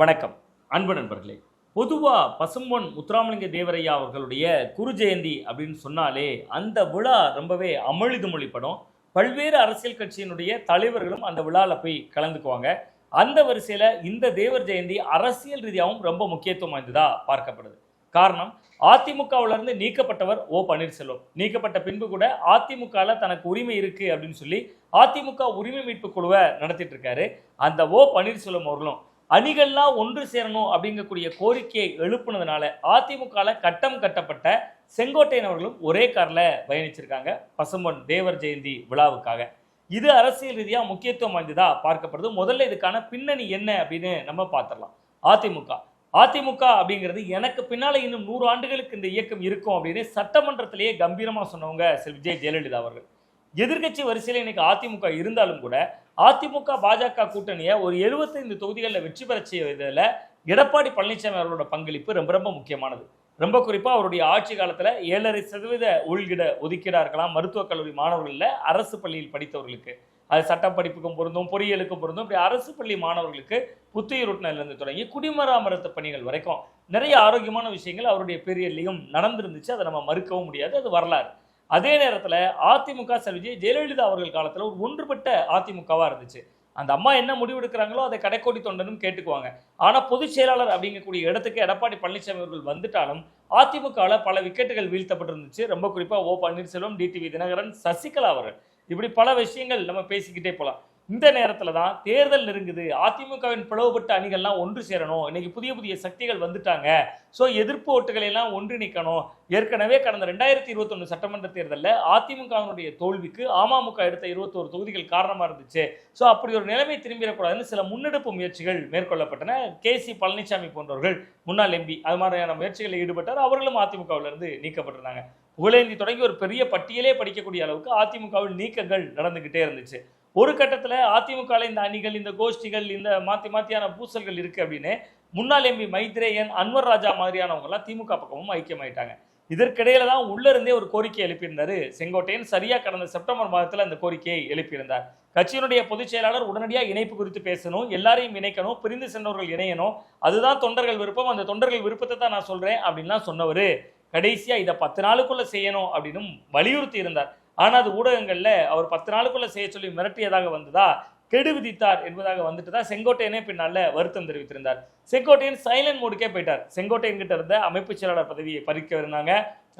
வணக்கம். அன்பு நண்பர்களே பொதுவாக பசும்பொன் முத்துராமலிங்க தேவரையா அவர்களுடைய குரு ஜெயந்தி அப்படின்னு சொன்னாலே அந்த விழா ரொம்பவே அமளிதுமொழிப்படும் பல்வேறு அரசியல் கட்சியினுடைய தலைவர்களும் அந்த விழாவில் போய் கலந்துக்குவாங்க. அந்த வரிசையில் இந்த தேவர் ஜெயந்தி அரசியல் ரீதியாகவும் ரொம்ப முக்கியத்துவம் வாய்ந்ததாக பார்க்கப்படுது. காரணம் அதிமுகவிலிருந்து நீக்கப்பட்டவர் ஓ பன்னீர்செல்வம். நீக்கப்பட்ட பின்பு கூட அதிமுகவில் தனக்கு உரிமை இருக்கு அப்படின்னு சொல்லி அதிமுக உரிமை மீட்பு குழுவை நடத்திட்டு இருக்காரு. அந்த ஓ பன்னீர்செல்வம் அவர்களும். அணிகள்லாம் ஒன்று சேரணும் அப்படிங்கக்கூடிய கோரிக்கையை எழுப்புனதுனால அதிமுகவில் கட்டம் கட்டப்பட்ட செங்கோட்டையன் அவர்களும் ஒரே காரில் பயணிச்சிருக்காங்க. பசும்பொன் தேவர் ஜெயந்தி விழாவுக்காக. இது அரசியல் ரீதியாக முக்கியத்துவம் வாய்ந்ததா பார்க்கப்படுது. முதல்ல இதுக்கான பின்னணி என்ன அப்படின்னு நம்ம பார்த்துடலாம். அதிமுக. அதிமுக அப்படிங்கிறது எனக்கு பின்னால் இன்னும் நூறு ஆண்டுகளுக்கு இந்த இயக்கம் இருக்கும் அப்படின்னு சட்டமன்றத்திலேயே கம்பீரமாக சொன்னவங்க செல் விஜய் ஜெயலலிதா அவர்கள். எதிர்கட்சி வரிசையில் இன்னைக்கு அதிமுக இருந்தாலும் கூட அதிமுக பாஜக கூட்டணியை ஒரு 75 தொகுதிகளில் வெற்றி பெற செய்வதில் எடப்பாடி பழனிசாமி அவர்களோட பங்களிப்பு ரொம்ப ரொம்ப முக்கியமானது. ரொம்ப குறிப்பாக அவருடைய ஆட்சி காலத்தில் ஏழரை சதவீத உள்கிட ஒதுக்கீடாக இருக்கலாம் மருத்துவக் கல்லூரி மாணவர்களில் அரசு பள்ளியில் படித்தவர்களுக்கு. அது சட்ட படிப்புக்கும் பொருந்தும் பொறியியலுக்கும் பொருந்தும் இப்படி அரசு பள்ளி மாணவர்களுக்கு புத்துயிரூட்டினிலிருந்து தொடங்கி குடிமராமரத்து பணிகள் வரைக்கும் நிறைய ஆரோக்கியமான விஷயங்கள் அவருடைய பீரியட்லையும் நடந்திருந்துச்சு. அதை நம்ம மறுக்கவும் முடியாது. அது வரலாறு. அதே நேரத்தில் அதிமுக சார் ஜெயலலிதா அவர்கள் காலத்தில் ஒரு ஒன்றுபட்ட அதிமுகவாக இருந்துச்சு. அந்த அம்மா என்ன முடிவு எடுக்கிறாங்களோ அதை கடைக்கோடி தொண்டனும் கேட்டுக்குவாங்க. ஆனால் பொதுச் செயலாளர் அப்படிங்கக்கூடிய இடத்துக்கு எடப்பாடி பழனிசாமி அவர்கள் வந்துட்டாலும் அதிமுகவில் பல விக்கெட்டுகள் வீழ்த்தப்பட்டிருந்துச்சு. ரொம்ப குறிப்பாக ஓ பன்னீர்செல்வம் டிடிவி தினகரன் சசிகலா அவர்கள். இப்படி பல விஷயங்கள் நம்ம பேசிக்கிட்டே போகலாம் இந்த நேரத்தில் தான் தேர்தல் நெருங்குது. அதிமுகவின் பிளவுபட்ட அணிகள்லாம் ஒன்று சேரணும். இன்னைக்கு புதிய புதிய சக்திகள் வந்துட்டாங்க. ஸோ எதிர்ப்பு ஓட்டுகளை எல்லாம் ஒன்றிணைக்கணும். ஏற்கனவே கடந்த ரெண்டாயிரத்தி இருபத்தொன்று சட்டமன்ற தேர்தலில் அதிமுகவினுடைய தோல்விக்கு அமமுக எடுத்த இருபத்தோரு தொகுதிகள் காரணமாக இருந்துச்சு. ஸோ அப்படி ஒரு நிலைமை திரும்பிடக்கூடாதுன்னு சில முன்னெடுப்பு முயற்சிகள் மேற்கொள்ளப்பட்டன. கே சி பழனிசாமி போன்றவர்கள் முன்னாள் எம்பி அது மாதிரியான முயற்சிகளில் ஈடுபட்டார். அவர்களும் அதிமுகவிலிருந்து நீக்கப்பட்டிருந்தாங்க. புகழேந்தி தொடங்கி ஒரு பெரிய பட்டியலே படிக்கக்கூடிய அளவுக்கு அதிமுகவில் நீக்கங்கள் நடந்துக்கிட்டே இருந்துச்சு. ஒரு கட்டத்தில் அதிமுகவில் இந்த அணிகள் இந்த கோஷ்டிகள் இந்த மாற்றி மாற்றியான பூசல்கள் இருக்குது அப்படின்னு முன்னாள் எம்பி மைத்ரேயன் அன்வர் ராஜா மாதிரியானவங்கலாம் திமுக பக்கமும் ஐக்கியமாயிட்டாங்க. இதற்கிடையில தான் உள்ளிருந்தே ஒரு கோரிக்கை எழுப்பியிருந்தார் செங்கோட்டையன். சரியாக கடந்த செப்டம்பர் மாதத்தில் அந்த கோரிக்கையை எழுப்பியிருந்தார். கட்சியினுடைய பொதுச் செயலாளர் உடனடியாக இணைப்பு குறித்து பேசணும் எல்லாரையும் இணைக்கணும் பிரிந்து சென்றவர்கள் இணையணும் அதுதான் தொண்டர்கள் விருப்பம் அந்த தொண்டர்கள் விருப்பத்தை தான் நான் சொல்கிறேன் அப்படின்லாம் சொன்னவர். கடைசியாக இதை பத்து நாளுக்குள்ளே செய்யணும் அப்படின்னும் வலியுறுத்தி இருந்தார் ஆனால் அது ஊடகங்களில் அவர் பத்து நாளுக்குள்ள செய்ய சொல்லி மிரட்டியதாக வந்ததா கெடு விதித்தார் என்பதாக வந்துட்டு தான் செங்கோட்டையனே பின்னால வருத்தம் தெரிவித்திருந்தார். செங்கோட்டையன் சைலண்ட் மோடுக்கே போயிட்டார். செங்கோட்டையன் கிட்ட இருந்த அமைப்பு செயலாளர் பதவியை பறிக்க இருந்தாங்க.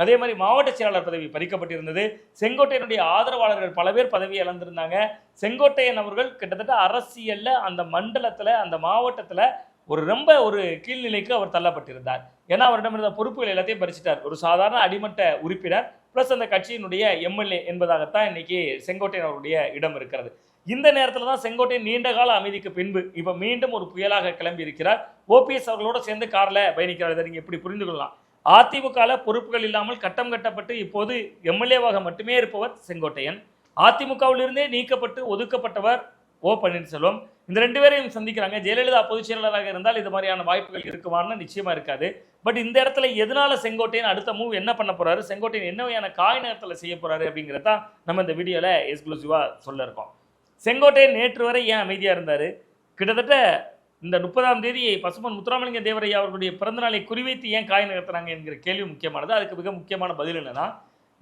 அதே மாதிரி மாவட்ட செயலாளர் பதவி பறிக்கப்பட்டிருந்தது. செங்கோட்டையனுடைய ஆதரவாளர்கள் பல பேர் பதவி இழந்திருந்தாங்க. செங்கோட்டையன் அவர்கள் கிட்டத்தட்ட அரசியல்ல அந்த மண்டலத்துல அந்த மாவட்டத்துல ஒரு ரொம்ப ஒரு கீழ்நிலைக்கு அவர் தள்ளப்பட்டிருந்தார். ஏன்னா அவரிடம் இருந்த பொறுப்புகள் எல்லாத்தையும் பறிச்சிட்டார். ஒரு சாதாரண அடிமட்ட உறுப்பினர். ப்ளஸ் அந்த கட்சியினுடைய எம்எல்ஏ என்பதாகத்தான் இன்னைக்கு செங்கோட்டையன் அவருடைய இடம் இருக்கிறது. இந்த நேரத்தில் தான் செங்கோட்டையன் நீண்ட கால அமைதிக்கு பின்பு இப்போ மீண்டும் ஒரு புயலாக கிளம்பி இருக்கிறார். ஓபிஎஸ் அவர்களோட சேர்ந்து கார்ல பயணிக்கிறார். இதை நீங்கள் இப்படி புரிந்து கொள்ளலாம்? அதிமுகவில் பொறுப்புகள் இல்லாமல் கட்டம் கட்டப்பட்டு இப்போது எம்எல்ஏவாக மட்டுமே இருப்பவர் செங்கோட்டையன். அதிமுகவிலிருந்தே நீக்கப்பட்டு ஒதுக்கப்பட்டவர் ஓ பன்னீர்செல்வம். இந்த ரெண்டு பேரையும் சந்திக்கிறாங்க. ஜெயலலிதா பொதுச் செயலாளராக இருந்தால் இது மாதிரியான வாய்ப்புகள் இருக்குமான்னு நிச்சயமா இருக்காது. பட் இந்த இடத்துல எதனால செங்கோட்டையன் அடுத்த மூவ் என்ன பண்ண போறாரு? செங்கோட்டையன் என்ன வகையான காய் நேரத்தில் செய்ய போறாரு அப்படிங்கிறத நம்ம இந்த வீடியோவில் எக்ஸ்க்ளூசிவாக சொல்ல இருக்கோம். செங்கோட்டையன் நேற்று வரை ஏன் அமைதியாக இருந்தார்? கிட்டத்தட்ட இந்த முப்பதாம் தேதி பசுமன் முத்துராமலிங்க தேவரையா அவர்களுடைய பிறந்தநாளை குறிவைத்து ஏன் காய் நகர்த்துறாங்க என்கிற கேள்வி முக்கியமானது. அதுக்கு மிக முக்கியமான பதில் என்னன்னா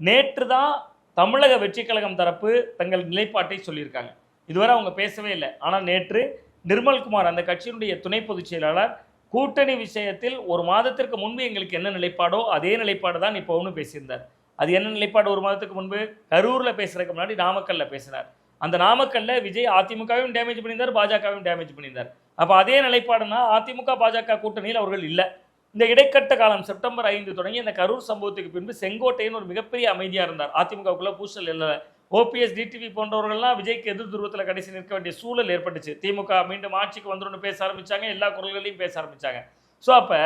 நேற்று தான் தமிழக வெற்றி கழகம் தரப்பு தங்கள் நிலைப்பாட்டை சொல்லியிருக்காங்க. இதுவரை அவங்க பேசவே இல்லை. ஆனால் நேற்று நிர்மல்குமார் அந்த கட்சியினுடைய துணை பொதுச் செயலாளர் கூட்டணி விஷயத்தில் ஒரு மாதத்திற்கு முன்பு எங்களுக்கு என்ன நிலைப்பாடோ அதே நிலைப்பாடு தான் இப்போ ஒன்று பேசியிருந்தார். அது என்ன நிலைப்பாடு ஒரு மாதத்துக்கு முன்பு? கரூரில் பேசுகிறதுக்கு முன்னாடி நாமக்கல்லில் பேசினார். அந்த நாமக்கல்ல விஜய் அதிமுகவையும் டேமேஜ் பண்ணியிருந்தார் பாஜகவையும் டேமேஜ் பண்ணியிருந்தார். அப்போ அதே நிலைப்பாடுனா அதிமுக பாஜக கூட்டணியில் அவர்கள் இல்லை. இந்த இடைக்கட்ட காலம் செப்டம்பர் ஐந்து தொடங்கி இந்த கரூர் சம்பவத்துக்கு பின்பு செங்கோட்டையின் ஒரு மிகப்பெரிய அமைதியாக இருந்தார். அதிமுகவுக்குள்ளே பூசல் இல்லை ஓபிஎஸ் டிடிவி போன்றவர்கள்லாம் விஜய்க்கு எதிர் துருவத்தில் கடைசி நிற்க வேண்டிய சூழல் ஏற்பட்டுச்சு. திமுக மீண்டும் ஆட்சிக்கு வந்துடும் பேச ஆரம்பிச்சாங்க எல்லா குரல்களையும் பேச ஆரம்பித்தாங்க ஸோ அப்போ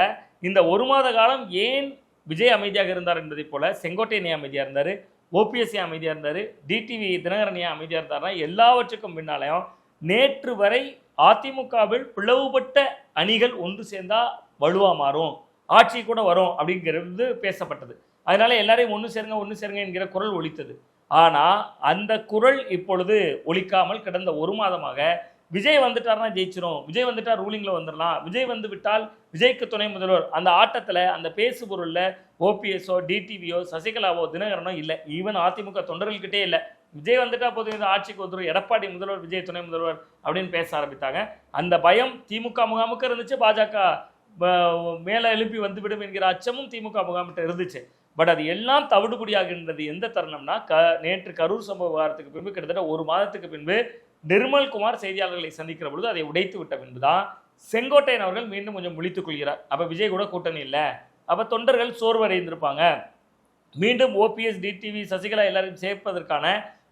இந்த ஒரு மாத காலம் ஏன் விஜய் அமைதியாக இருந்தார் என்பதை போல செங்கோட்டையன் ஏன் அமைதியாக இருந்தார் ஓபிஎஸ் ஏன் அமைதியாக இருந்தார் டிடிவி தினகரன் ஏன் அமைதியாக இருந்தார்னா எல்லாவற்றுக்கும் பின்னாலையும் நேற்று வரை அதிமுகவில் பிளவுபட்ட அணிகள் ஒன்று சேர்ந்தால் வலுவா மாறும் ஆட்சி கூட வரும் அப்படிங்கிறது பேசப்பட்டது. அதனால எல்லாரையும் ஒன்று சேருங்க ஒன்று சேருங்க என்கிற குரல் ஒழித்தது ஆனால் அந்த குரல் இப்பொழுது ஒழிக்காமல் கடந்த ஒரு மாதமாக விஜய் வந்துட்டார்னா ஜெயிச்சிரும். விஜய் வந்துட்டா ரூலிங்கில் வந்துடலாம் விஜய் வந்து விட்டால் விஜய்க்கு துணை முதல்வர். அந்த ஆட்டத்தில் அந்த பேசு பொருளில் ஓபிஎஸ்ஸோ டிடிவியோ சசிகலாவோ தினகரனோ இல்லை. ஈவன் அதிமுக தொண்டர்கள்கிட்டே இல்லை. விஜய் வந்துட்டா போதும். இந்த ஆட்சிக்கு வந்துடும் எடப்பாடி முதல்வர் விஜய் துணை முதல்வர் அப்படின்னு பேச ஆரம்பித்தாங்க. அந்த பயம் திமுக முகாமுக்கு இருந்துச்சு. பாஜக மேலே எழுப்பி வந்துவிடும் என்கிற அச்சமும் திமுக முகாமிட்ட இருந்துச்சு. பட் அது எல்லாம் தவிடுபடியாகின்றது எந்த தருணம்னா க நேற்று கரூர் சம்பவ விவகாரத்துக்கு பின்பு கிட்டத்தட்ட ஒரு மாதத்துக்கு பின்பு நிர்மல் குமார் செய்தியாளர்களை சந்திக்கிற பொழுது அதை உடைத்து விட்ட பின்புதான் செங்கோட்டையன் அவர்கள் மீண்டும் கொஞ்சம் முழித்துக் கொள்கிறார். அப்போ விஜய் கூட கூட்டணி இல்லை. அப்போ தொண்டர்கள் சோர்வடைந்திருப்பாங்க. மீண்டும் ஓபிஎஸ் டிடிவி சசிகலா எல்லாரையும் சேர்ப்பதற்கான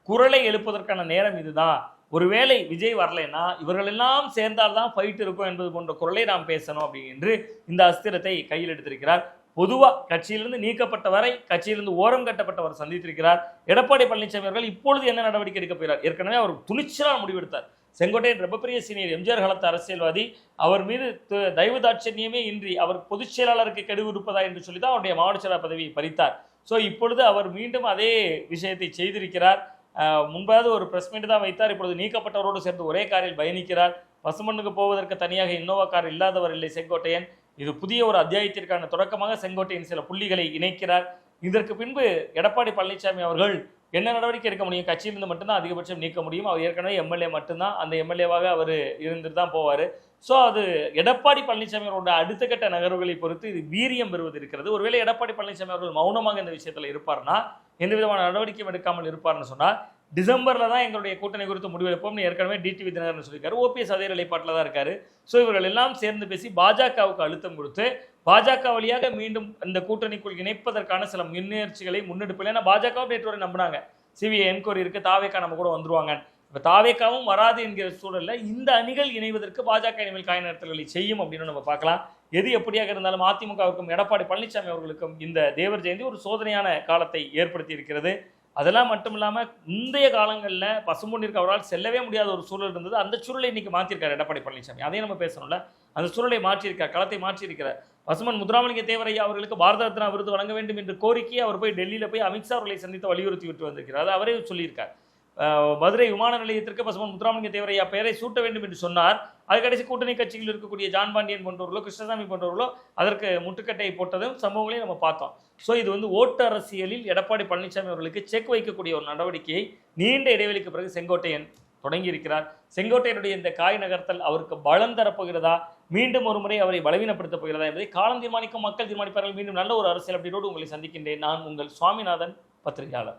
குரலை எழுப்பதற்கான நேரம் இதுதான். ஒருவேளை விஜய் வரலைன்னா இவர்கள் எல்லாம் சேர்ந்தால்தான் ஃபைட் இருக்கும் என்பது போன்ற குரலை நாம் பேசணும் அப்படி என்று இந்த அஸ்திரத்தை கையில் எடுத்திருக்கிறார். பொதுவாக கட்சியிலிருந்து நீக்கப்பட்ட வரை கட்சியிலிருந்து ஓரம் கட்டப்பட்டவர் சந்தித்திருக்கிறார். எடப்பாடி பழனிசாமி அவர்கள் இப்பொழுது என்ன நடவடிக்கை எடுக்க போகிறார்? ஏற்கனவே அவர் துணிச்சலாக முடிவெடுத்தார். செங்கோட்டையன் ரொம்ப பெரிய சீனியர் எம்ஜிஆர் காலத்து அரசியல்வாதி. அவர் மீது தயவு தாட்சண்யமே இன்றி அவர் பொதுச் செயலாளருக்கு கெடுவு இருப்பதா என்று சொல்லி தான் அவருடைய மாவட்ட செயலாளர் பதவியை பறித்தார். ஸோ இப்பொழுது அவர் மீண்டும் அதே விஷயத்தை செய்திருக்கிறார். முன்பாவது ஒரு பிரஸ் மீட் தான் வைத்தார். இப்பொழுது நீக்கப்பட்டவரோடு சேர்ந்து ஒரே காரில் பயணிக்கிறார். பசுமண்ணுக்கு போவதற்கு தனியாக இன்னோவா கார் இல்லாதவர் இல்லை செங்கோட்டையன். இது புதிய ஒரு அத்தியாயத்திற்கான தொடக்கமாக செங்கோட்டையின் சில புள்ளிகளை இணைக்கிறார். இதற்கு பின்பு எடப்பாடி பழனிசாமி அவர்கள் என்ன நடவடிக்கை எடுக்க முடியும்? கட்சியிலிருந்து மட்டும்தான் அதிகபட்சம் நீக்க முடியும். அவர் ஏற்கனவே எம்எல்ஏ மட்டும்தான். அந்த எம்எல்ஏவாக அவர் இருந்துட்டு தான் போவார். ஸோ அது எடப்பாடி பழனிசாமி அவரோட அடுத்த கட்ட நகர்வுகளை பொறுத்து இது வீரியம் பெறுவது இருக்கிறது. ஒருவேளை எடப்பாடி பழனிசாமி அவர்கள் மௌனமாக இந்த விஷயத்தில் இருப்பார்னா எந்த விதமான நடவடிக்கையும் எடுக்காமல் இருப்பார்னு சொன்னால் டிசம்பரில் தான் எங்களுடைய கூட்டணி குறித்து முடிவெடுப்போம்னு ஏற்கனவே டிடிவி தினகரன் சொல்லியிருக்காரு. ஓபிஎஸ் அதே நிலைப்பாட்டில் தான் இருக்காரு. ஸோ இவர்கள் எல்லாம் சேர்ந்து பேசி பாஜகவுக்கு அழுத்தம் கொடுத்து பாஜக வழியாக மீண்டும் இந்த கூட்டணிக்குள் இணைப்பதற்கான சில முன்னெயற்சிகளை முன்னெடுப்பில் ஏன்னா பாஜகவும் நேற்று வரை நம்பினாங்க. சிபிஐ என்கொயரி இருக்குது தாவேக்கா நம்ம கூட வந்துருவாங்க. இப்போ தாவேக்காவும் வராது என்கிற சூழலில் இந்த அணிகள் இணைவதற்கு பாஜக இனிமேல் காய நடத்தல்களை செய்யும் அப்படின்னு நம்ம பார்க்கலாம். எது எப்படியாக இருந்தாலும் அதிமுகவிற்கும் எடப்பாடி பழனிசாமி அவர்களுக்கும் இந்த தேவர் ஜெயந்தி ஒரு சோதனையான காலத்தை ஏற்படுத்தி இருக்கிறது அதெல்லாம் மட்டும் இல்லாமல் முந்தைய காலங்களில் பசும்பொன்னிற்கு அவரால் செல்லவே முடியாத ஒரு சூழல் இருந்தது. அந்த சூழலை இன்னைக்கு மாற்றிருக்காரு எடப்பாடி பழனிசாமி. அதையும் நம்ம பேசணும்ல. அந்த சூழலை மாற்றியிருக்கார் களத்தை மாற்றியிருக்கிறார். பசுமன் முத்துராமலிங்க தேவரையா அவர்களுக்கு பாரத ரத்னா விருது வழங்க வேண்டும் என்ற கோரிக்கையை அவர் போய் டெல்லியில் போய் அமித்ஷா அவர்களை சந்தித்து வலியுறுத்தி விட்டு வந்திருக்கிறார். அது அவரே சொல்லியிருக்கார். மதுரை விமான நிலையத்திற்கு பசுமன் முத்துராமலிங்க தேவரையா பெயரை சூட்ட வேண்டும் என்று சொன்னார். அது கடைசி கூட்டணி கட்சிகள் இருக்கக்கூடிய ஜான் பாண்டியன் போன்றவர்களோ கிருஷ்ணசாமி போன்றவர்களோ அதற்கு முட்டுக்கட்டை போட்டதும் சம்பவங்களையும் நம்ம பார்த்தோம். ஸோ இது வந்து ஓட்டு அரசியலில் எடப்பாடி பழனிசாமி அவர்களுக்கு செக் வைக்கக்கூடிய ஒரு நடவடிக்கையை நீண்ட இடைவெளிக்கு பிறகு செங்கோட்டையன் தொடங்கி இருக்கிறார் செங்கோட்டையனுடைய இந்த காய் நகர்த்தல் அவருக்கு பலம் தரப்போகிறதா? மீண்டும் ஒரு முறை அவரை பலவீனப்படுத்தப் போகிறதா என்பதை காலம் தீர்மானிக்கும் மக்கள் தீர்மானிப்பார்கள். மீண்டும் நல்ல ஒரு அரசியல் அப்படியோடு உங்களை சந்திக்கின்றேன். நான் உங்கள் சுவாமிநாதன் பத்திரிகையாளர்.